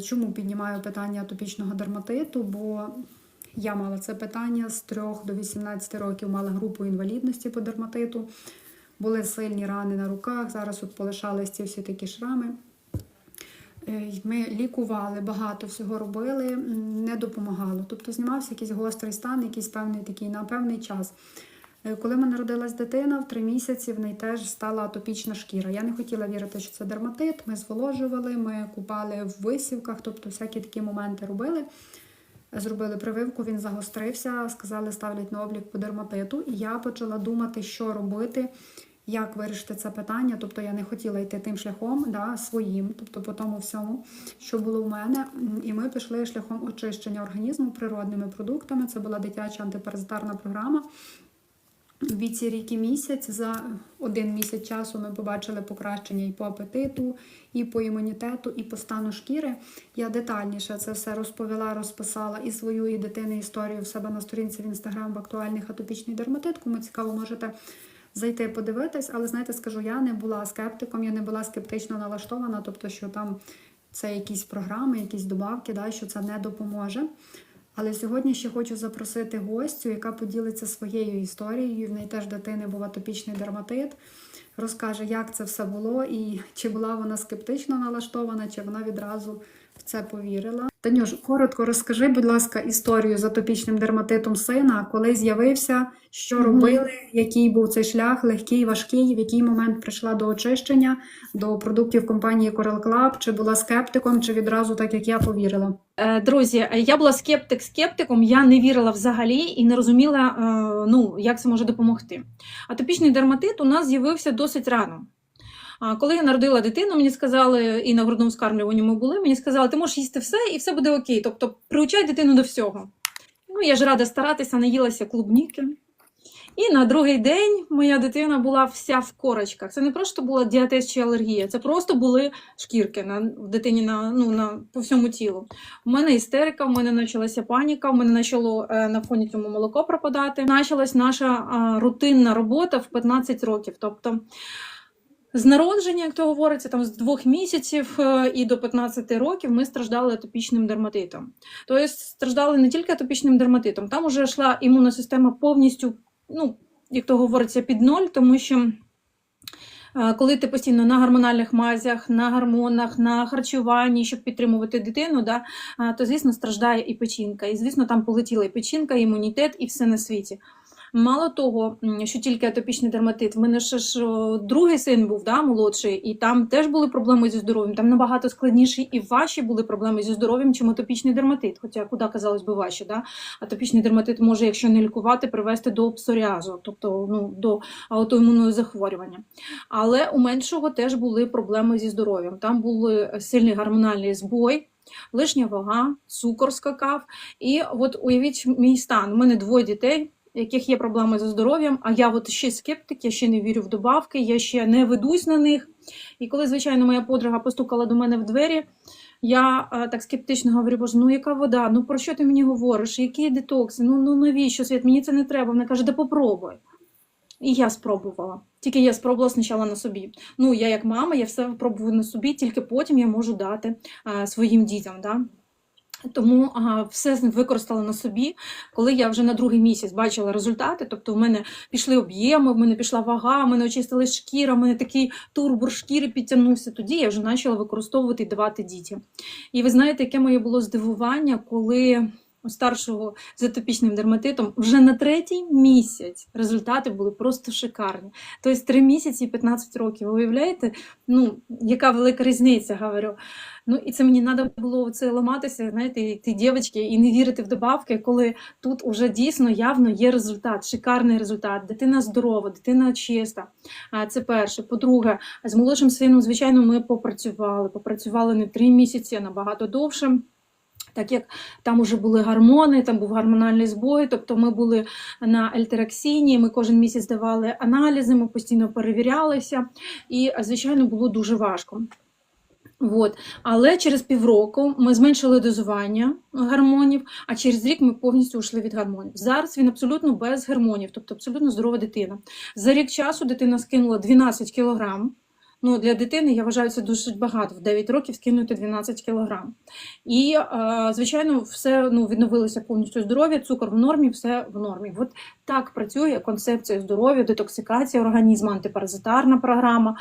Чому піднімаю питання атопічного дерматиту? Бо я мала це питання з 3 до 18 років, мала групу інвалідності по дерматиту. Були сильні рани на руках, зараз от полишались ці всі такі шрами. Е, Ми лікували, багато всього робили, не допомагало. Тобто знімався якийсь гострий стан, якийсь певний такий на певний час. Е, Коли в мене народилась дитина, в три місяці в неї теж стала атопічна шкіра. Я не хотіла вірити, що це дерматит. Ми зволожували, ми купали в висівках, тобто всякі такі моменти робили. Зробили прививку, він загострився, сказали, ставлять на облік по дерматиту. І я почала думати, що робити, як вирішити це питання. Тобто я не хотіла йти тим шляхом, да, своїм, тобто по тому всьому, що було в мене. І ми пішли шляхом очищення організму природними продуктами. Це була дитяча антипаразитарна програма. Віці рік і місяць за один місяць часу ми побачили покращення і по апетиту, і по імунітету, і по стану шкіри. Я детальніше це все розповіла, розписала і свою, і дитини історію в себе на сторінці в інстаграм в актуальних атопічний дерматит. Кому цікаво, можете зайти подивитись. Але знаєте, скажу, я не була скептиком, я не була скептично налаштована, тобто, що там це якісь програми, якісь добавки, да, що це не допоможе. Але сьогодні ще хочу запросити гостю, яка поділиться своєю історією. В неї теж дитини був атопічний дерматит. Розкаже, як це все було, і чи була вона скептично налаштована, чи вона відразу в це повірила. Танюш, коротко розкажи, будь ласка, історію з атопічним дерматитом сина, коли з'явився, що робили, який був цей шлях, легкий, важкий, в який момент прийшла до очищення, до продуктів компанії Coral Club, чи була скептиком, чи відразу так, як я повірила. Е, Друзі, я була скептик скептиком, я не вірила взагалі і не розуміла, е, ну, як це може допомогти. Атопічний дерматит у нас з'явився досить рано. А Коли я народила дитину, мені сказали, і на грудному скармлюванні ми були, мені сказали, ти можеш їсти все і все буде окей. Тобто приучай дитину до всього. Ну, я ж рада старатися, наїлася клубніки. І на другий день моя дитина була вся в корочках. Це не просто була діатез чи алергія, це просто були шкірки на дитині на, ну, на, по всьому тілу. У мене істерика, в мене почалася паніка, в мене почало е, на фоні цьому молоко пропадати. Почалась наша е, рутинна робота в 15 років. Тобто з народження, як то говориться, там з двох місяців е, і до 15 років ми страждали атопічним дерматитом. Тобто страждали не тільки атопічним дерматитом, там вже йшла імунна система повністю, ну, як то говориться, під ноль, тому що. е, Коли ти постійно на гормональних мазях, на гормонах, на харчуванні, щоб підтримувати дитину, да, то звісно страждає і печінка. І звісно, там полетіла і печінка, і імунітет, і все на світі. Мало того, що тільки атопічний дерматит, в мене ще ж другий син був, да, молодший, і там теж були проблеми зі здоров'ям. Там набагато складніші і важчі були проблеми зі здоров'ям, чим атопічний дерматит. Хоча куди казалось би важче, да? атопічний дерматит може, якщо не лікувати, привести до псоріазу, тобто ну, до аутоімунного захворювання. Але у меншого теж були проблеми зі здоров'ям. Там був сильний гормональний збой. Лишня вага, цукор скакав. І от уявіть мій стан. У мене двоє дітей, яких є проблеми зі здоров'ям, а я от ще скептик, я ще не вірю в добавки, я ще не ведусь на них. І коли, звичайно, моя подруга постукала до мене в двері, я е, так скептично говорю, боже, ну яка вода? Ну про що ти мені говориш? Які детокси? Ну, ну навіщо світ? Мені це не треба. Вона каже, да попробуй. І я спробувала. Тільки я спробувала спочатку на собі. Ну, я як мама, я все пробую на собі, тільки потім я можу дати а, своїм дітям. Да? Тому а, все використала на собі. Коли я вже на другий місяць бачила результати, тобто в мене пішли об'єми, в мене пішла вага, в мене очистили шкіра, в мене такий турбур шкіри підтягнувся. Тоді я вже почала використовувати і давати дітям. І ви знаєте, яке моє було здивування, коли старшого з атопічним дерматитом вже на третій місяць результати були просто шикарні. Тобто 3 місяці і 15 років. Ви уявляєте, ну, яка велика різниця, говорю. Ну і це мені треба було це ламатися, знаєте, ті дівчатки, і не вірити в добавки, коли тут уже дійсно явно є результат, шикарний результат. Дитина здорова, дитина чиста. Це перше. По-друге, з молодшим сином, звичайно, ми попрацювали. Попрацювали не три місяці, а набагато довше. Так як там вже були гормони, там був гормональний збой, тобто ми були на ельтераксіні, ми кожен місяць давали аналізи, ми постійно перевірялися, і, звичайно, було дуже важко. От. Але через півроку ми зменшили дозування гормонів, а через рік ми повністю ушли від гормонів. Зараз він абсолютно без гормонів, тобто абсолютно здорова дитина. За рік часу дитина скинула 12 кілограм. Ну, для дитини я вважаю це дуже багато. В 9 років скинути 12 кілограм. І, е, звичайно, все ну, відновилося повністю здоров'я, цукор в нормі, все в нормі. От так працює концепція здоров'я, детоксикація організму, антипаразитарна програма.